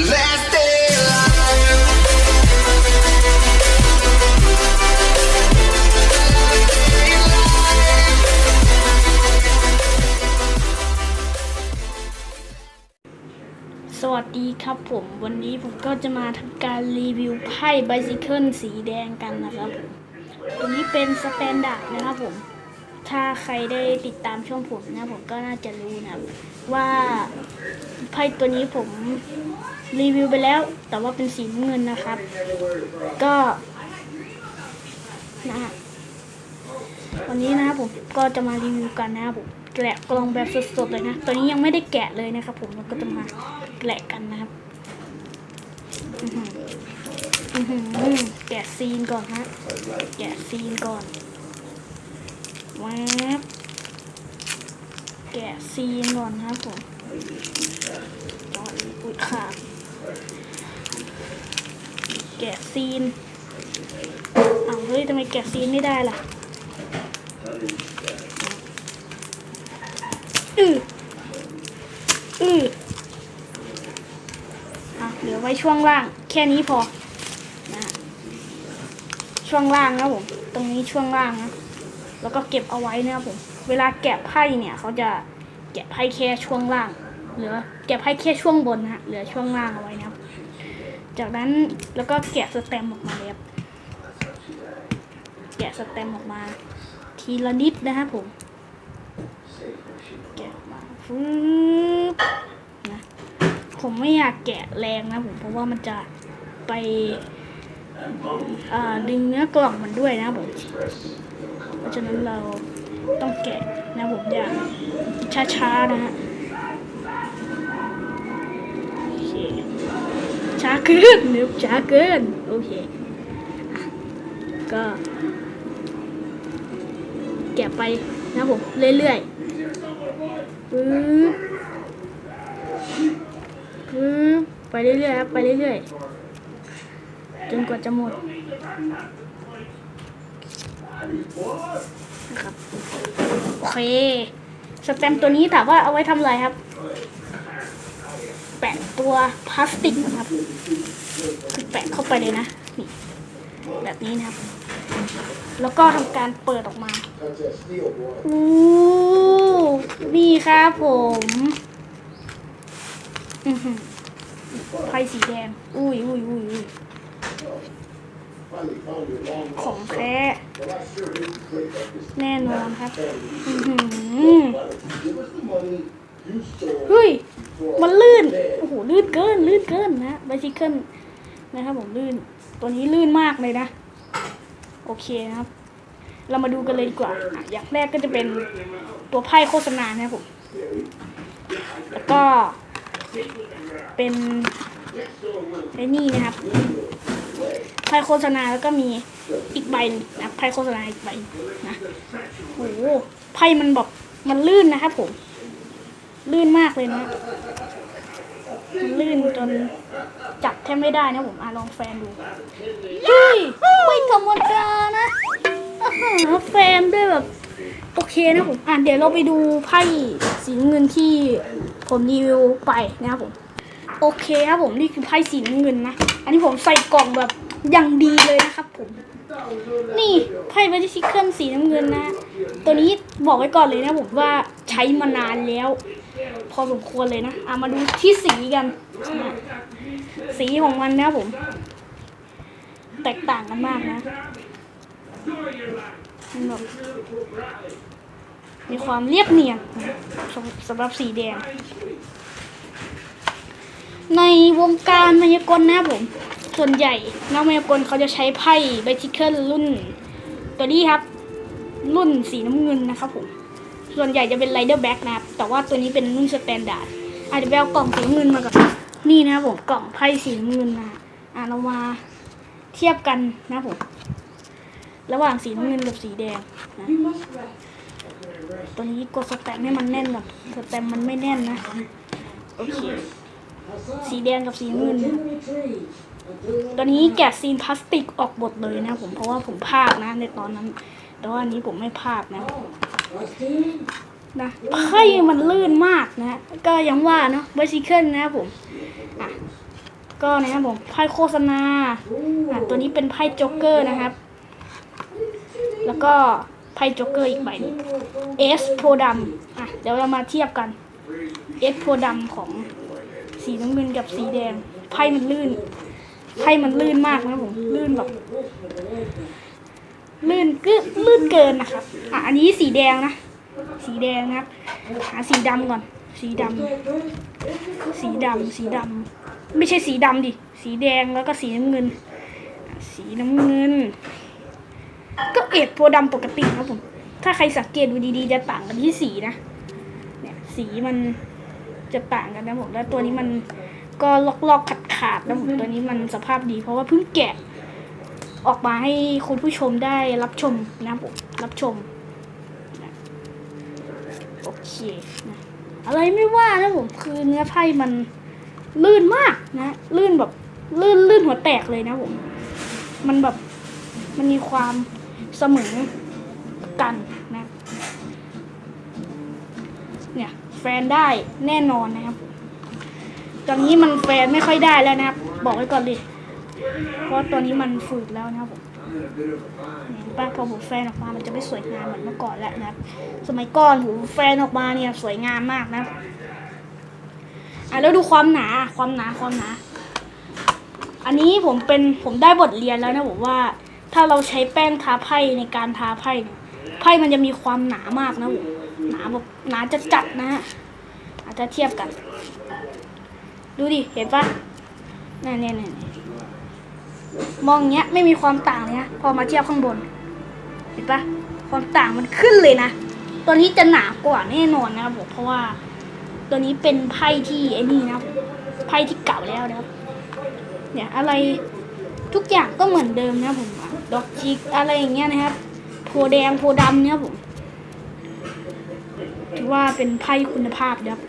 สวัสดีครับผมวันนี้ผมก็จะมาทำการรีวิวไพ่ไบซิเคิลสีแดงกันนะครับผมตัวนี้เป็นสแตนดาร์ดนะครับผม ถ้าใครได้ติดตามช่องผมนะผมก็น่าจะรู้นะว่าไพ่ตัวนี้ผมรีวิวไปแล้ว แต่ว่าเป็นสีเงินนะครับ ก็นะฮะวันนี้นะครับผมก็จะมารีวิวกันนะครับผมแกะกล่องแบบสดๆเลยนะตัวนี้ยังไม่ได้แกะเลยนะครับ ผมเราก็จะมาแกะกันนะครับอื้อหืออื้อหือแกะซีนก่อนฮะแกะซีนก่อน แวบแกะซีนก่อนนะครับผมจอดอุ้ยขาดแกะซีนเอ้าเฮ้ยทำไมแกะซีนไม่ได้ล่ะอืออืออะเหลือไว้ช่วงล่าง แค่นี้พอนะช่วงล่างนะผม ตรงนี้ช่วงล่างนะ แล้วก็เก็บเอาไว้นะครับผม เวลาแกะไพ่เนี่ยเขาจะแกะไพ่แค่ช่วงล่าง เหลือแกะไพ่แค่ช่วงบนนะฮะ เหลือช่วงล่างเอาไว้นะครับ จากนั้นแล้วก็แกะสแตมออกมาเลยครับ แกะสแตมออกมา ทีละนิดนะครับผม แกะมาฟืบนะ ผมไม่อยากแกะแรงนะผม เพราะว่ามันจะไป ดึงเนื้อกล่องมันด้วยนะผมเพราะฉะนั้นเราต้องแกะนะผมอย่างช้าๆนะฮะโอเคช้าเกินนึกช้าเกิน โอเค ก็แกะไปนะผม เรื่อยๆปึ๊บปึ๊บไปเรื่อยๆครับ ไปเรื่อยๆ จนกว่าจะหมดนะครับโอเคสแตมตัวนี้ถามว่าเอาไว้ทำอะไรครับ แปะตัวพลาสติกนะครับคือแปะเข้าไปเลยนะนี่แบบนี้นะครับ แล้วก็ทำการเปิดออกมาอู้นี่ครับผมอือไพ่สีแดง อุ้ยอุ้ยอุ้ยอุ้ย ของแท้แน่นอนครับอือหือเฮ้ย มันลื่น โอ้โห ลื่นเกิน ลื่นเกินนะไบซิเคิลนะครับผมลื่น ตัวนี้ลื่นมากเลยนะ โอเคนะครับ เรามาดูกันเลยดีกว่าอะอย่างแรกก็จะเป็นตัวไพ่โฆษณานะครับผม แล้วก็เป็นไอ้นี่นะครับ ไพ่โฆษณาแล้วก็มีอีกใบนะไพ่โฆษณาอีกใบนะโอ้โหไพ่มันแบบมันลื่นนะครับผม ลื่นมากเลยนะมันลื่นจนจับแทบไม่ได้นะผมอะลองแฟนดูเฮ้ยไม่ธรรมดานะแฟนด้วยแบบ โอเคนะผมอะเดี๋ยวเราไปดูไพ่สีเงินที่ผมรีวิวไปนะครับผม โอเคครับผมนี่คือไพ่สีน้ำเงินนะ อันนี้ผมใส่กล่องแบบอย่างดีเลยนะครับผม นี่ไพ่เวทีซิเคิลสีน้ำเงินนะ ตัวนี้บอกไว้ก่อนเลยนะผมว่าใช้มานานแล้ว พอสมควรเลยนะอะมาดูที่สีกันนะสีของมันนะผม แตกต่างกันมากนะมันแบบมีความเรียบเนียนสำหรับสีแดง ในวงการมายากลนะผม ส่วนใหญ่นักมายากลเขาจะใช้ไพ่ไบทิเคิลรุ่นตัวนี้ครับ รุ่นสีน้ำเงินนะครับผม ส่วนใหญ่จะเป็นไรเดอร์แบ็กนะครับ แต่ว่าตัวนี้เป็นรุ่นสแตนดาร์ดอาจจะไปเอากล่องสีน้ำเงินมาก่อนนี่นะครับผมกล่องไพ่สีน้ำเงินนะอะเรามาเทียบกันนะผมระหว่างสีน้ำเงินกับสีแดงนะตัวนี้กดสแตมให้มันแน่นก่อนสแตมมันไม่แน่นนะ โอเค สีแดงกับสีน้ำเงินตัวนี้แกะซีนพลาสติกออกหมดเลยนะผมเพราะว่าผมพลาดนะในตอนนั้น แต่ว่าอันนี้ผมไม่พลาดนะนะไพ่มันลื่นมากนะ ก็ยังว่าเนาะไบซิเคิลนะครับผมอะก็นะครับผมไพ่โฆษณาอะตัวนี้เป็นไพ่โจ๊กเกอร์นะครับ แล้วก็ไพ่โจ๊กเกอร์อีกใบหนึงเอสโพดำอะเดี๋ยวเรามาเทียบกันเอสโพดำของ สีน้ำเงินกับสีแดง ไพ่มันลื่น ไพ่มันลื่นมากนะผมลื่นแบบลื่นกึลื่นเกินนะครับอะอันนี้สีแดงนะ สีแดงนะครับ หาสีดำก่อน สีดำสีดำสีดำไม่ใช่สีดำดิ สีแดงแล้วก็สีน้ำเงิน สีน้ำเงิน ก็เอ็ดโพธิ์ดำปกติครับผม ถ้าใครสังเกตดูดีๆจะต่างกันที่สีนะ เนี่ยสีมัน จะต่างกันนะผมแล้วตัวนี้มันก็ลอกๆขาดๆนะผมตัวนี้มันสภาพดี เพราะว่าเพิ่งแกะออกมาให้คุณผู้ชมได้รับชมนะผมรับชมโอเคนะอะไรไม่ว่านะผมคือเนื้อไพ่มันลื่นมากนะลื่นแบบลื่นลื่นหัวแตกเลยนะผม มันแบบมันมีความเสมอกันนะ แฟนได้แน่นอนนะครับตอนนี้มันแฟนไม่ค่อยได้แล้วนะครับ บอกไว้ก่อนเลยเพราะตัวนี้มันฝืดแล้วนะครับผมป่ะพอหูแฟนออกมา มันจะไม่สวยงามเหมือนเมื่อก่อนแล้วนะครับ สมัยก่อนหูแฟนออกมาเนี่ยสวยงามมากนะอะแล้วดูความหนาความหนาความหนา อันนี้ผมเป็นผมได้บทเรียนแล้วนะผมว่า ถ้าเราใช้แป้งทาไพ่ในการทาไพ่เนี่ยไพ่มันจะมีความหนามากนะผม หนาแบบหนาจะจัดนะฮะอาจจะเทียบกัน ดูดิ เห็นปะนี่นี่นี่นี่มองเงี้ยไม่มีความต่างเลยนะพอมาเทียบข้างบน เห็นปะความต่างมันขึ้นเลยนะ ตัวนี้จะหนากว่าแน่นอนนะครับผมเพราะว่า ตัวนี้เป็นไพ่ที่ไอ้นี่นะไพ่ที่เก่าแล้วนะครับ เนี่ยอะไรทุกอย่างก็เหมือนเดิมนะผมดอกจิกอะไรอย่างเงี้ยนะครับโพแดงโพดำเนี่ยผม ถือว่าเป็นไพ่คุณภาพนะครับ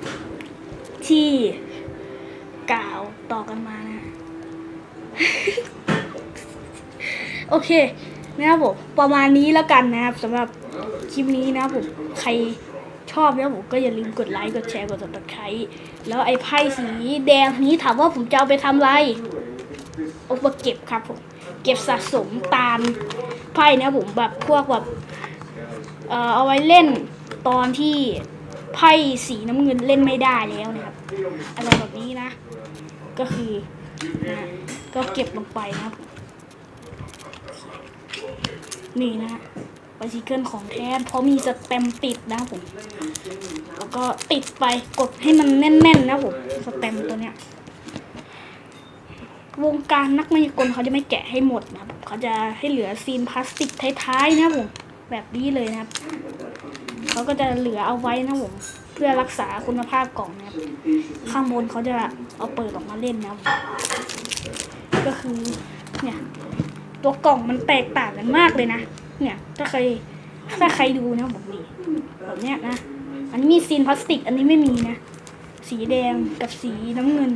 ที่กล่าวต่อกันมานะ โอเคนะครับผมประมาณนี้แล้วกันนะครับสำหรับคลิปนี้นะครับผมใครชอบนะครับผมก็อย่าลืมกดไลค์กดแชร์กดติดตามแล้วไอ้ไพ่สีแดงนี้ถามว่าผมจะเอาไปทำอะไรเอาไปเก็บครับผมเก็บสะสมตามไพ่นะผมแบบพวกแบบเอ่อเอาไว้เล่น ตอนที่ไพ่สีน้ำเงินเล่นไม่ได้แล้วนะครับอะไรแบบนี้นะ ก็คือนะก็เก็บลงไปนะครับ นี่นะไบซิเคิลของแท้เพราะมีสแตมติดนะผมแล้วก็ติดไปกดให้มันแน่นๆนะผมสแตมตัวเนี้ยวงการนักมายากลเขาจะไม่แกะให้หมดนะครับเขาจะให้เหลือซีนพลาสติกท้ายๆนะครับผม แบบนี้เลยนะครับเขาก็จะเหลือเอาไว้นะผมเพื่อรักษาคุณภาพกล่องนะครับ ข้างบนเขาจะเอาเปิดออกมาเล่นนะครับ ก็คือเนี่ยตัวกล่องมันแตกต่างกันมากเลยนะ เนี่ยถ้าใครถ้าใครดูนะผมนี่แบบเนี้ยนะ อันนี้มีซีนพลาสติก อันนี้ไม่มีนะ สีแดงกับสีน้ำเงิน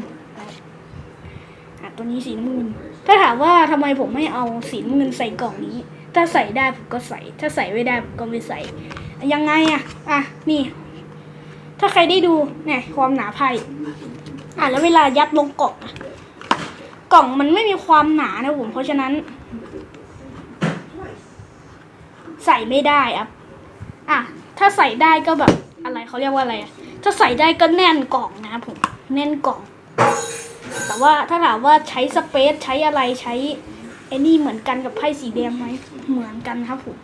อะตัวนี้สีน้ำเงิน ถ้าถามว่าทำไมผมไม่เอาสีน้ำเงินใส่กล่องนี้ ถ้าใส่ได้ผมก็ใส่ ถ้าใส่ไม่ได้ผมก็ไม่ใส่ ยังไงอะอะนี่ ถ้าใครได้ดูเนี่ยความหนาไพ่อะแล้วเวลายัดลงกล่องกล่องมันไม่มีความหนานะผมเพราะฉะนั้น ใส่ไม่ได้ครับอะถ้าใส่ได้ก็แบบอะไรเขาเรียกว่าอะไรอะถ้าใส่ได้ก็แน่นกล่องนะผมแน่นกล่อง แต่ว่าถ้าถามว่าใช้สเปซใช้อะไรใช้ไอ้นี่เหมือนกันกับไพ่สีแดงไหม เหมือนกันครับผม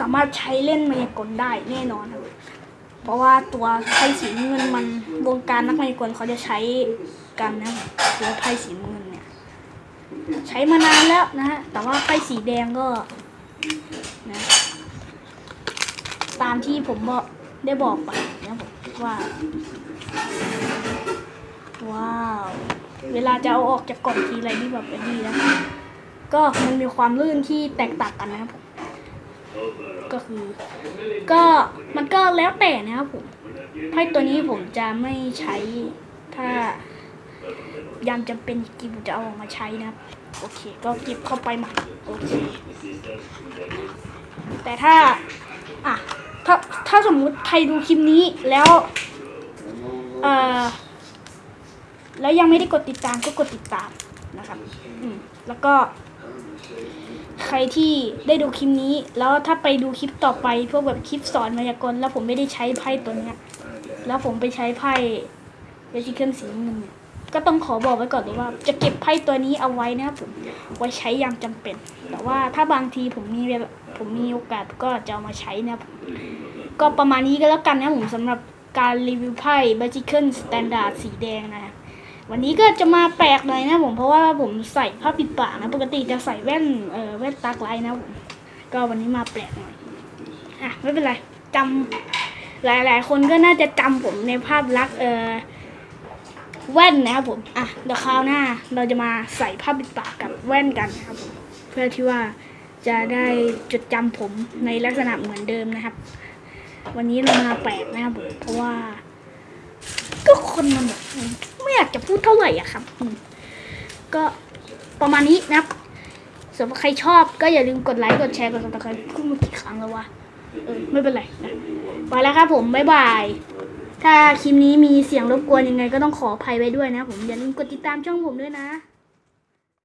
สามารถใช้เล่นมายากลได้แน่นอนครับ เพราะว่าตัวไพ่สีเงินมันวงการนักมายากลเขาจะใช้กันนะตัวไพ่สีเงินเนี่ย ใช้มานานแล้วนะฮะแต่ว่าไพ่สีแดงก็นะตามที่ผมบอกได้บอกไปนะผมว่าว้าว เวลาจะเอาออกจากกล่องทีไรนี่แบบดีนะ ก็มันมีความลื่นที่แตกต่างกันนะครับผมก็คือก็มันก็แล้วแต่นะครับผมไพ่ตัวนี้ผมจะไม่ใช้ถ้ายามจำเป็นจริงๆผมจะเอาออกมาใช้นะครับ โอเค ก็เก็บเข้าไปใหม่โอเค แต่ถ้าอะถ้าถ้าสมมุติใครดูคลิปนี้แล้วเอ่อแล้วยังไม่ได้กดติดตามก็กดติดตามนะครับ อืม แล้วก็ ใครที่ได้ดูคลิปนี้ แล้วถ้าไปดูคลิปต่อไป พวกแบบคลิปสอนมายากลแล้วผมไม่ได้ใช้ไพ่ตัวเนี้ยแล้วผมไปใช้ไพ่เวจิเคิลสีเงินเนี่ยก็ต้องขอบอกไว้ก่อนเลยว่า จะเก็บไพ่ตัวนี้เอาไว้นะครับผมไว้ใช้ยามจำเป็น แต่ว่าถ้าบางทีผมมีเวลาผมมีโอกาสก็จะเอามาใช้นะผมก็ประมาณนี้ก็แล้วกันนะผมสำหรับการรีวิวไพ่ b a g i c a l Standard สีแดงนะ วันนี้ก็จะมาแปลกหน่อยนะผมเพราะว่าผมใส่ผ้าปิดปากนะ ปกติจะใส่แว่นเออแว่นตาไลนะผมก็วันนี้มาแปลกหน่อยอะไม่เป็นไรจำหลาย ๆ คนก็น่าจะจำผมในภาพลักษณ์เออแว่นนะครับผมอะเดี๋ยวคราวหน้าเราจะมาใส่ผ้าปิดปากกับแว่นกันนะครับผมเพื่อที่ว่าจะได้จดจำผมในลักษณะเหมือนเดิมนะครับ วันนี้เรามาแปลกนะครับผมเพราะว่า ก็คนมันแบบ อยากจะพูดเท่าไหร่อะครับก็ประมาณนี้นะครับสำหรับใครชอบก็อย่าลืมกดไลค์กดแชร์กดติดตามพูดมากี่ครั้งแล้ววะเออไม่เป็นไรนะไปแล้วครับผมบ๊ายบาย ถ้าคลิปนี้มีเสียงรบกวนยังไงก็ต้องขออภัยไปด้วยนะผมอย่าลืมกดติดตามช่องผมด้วยนะ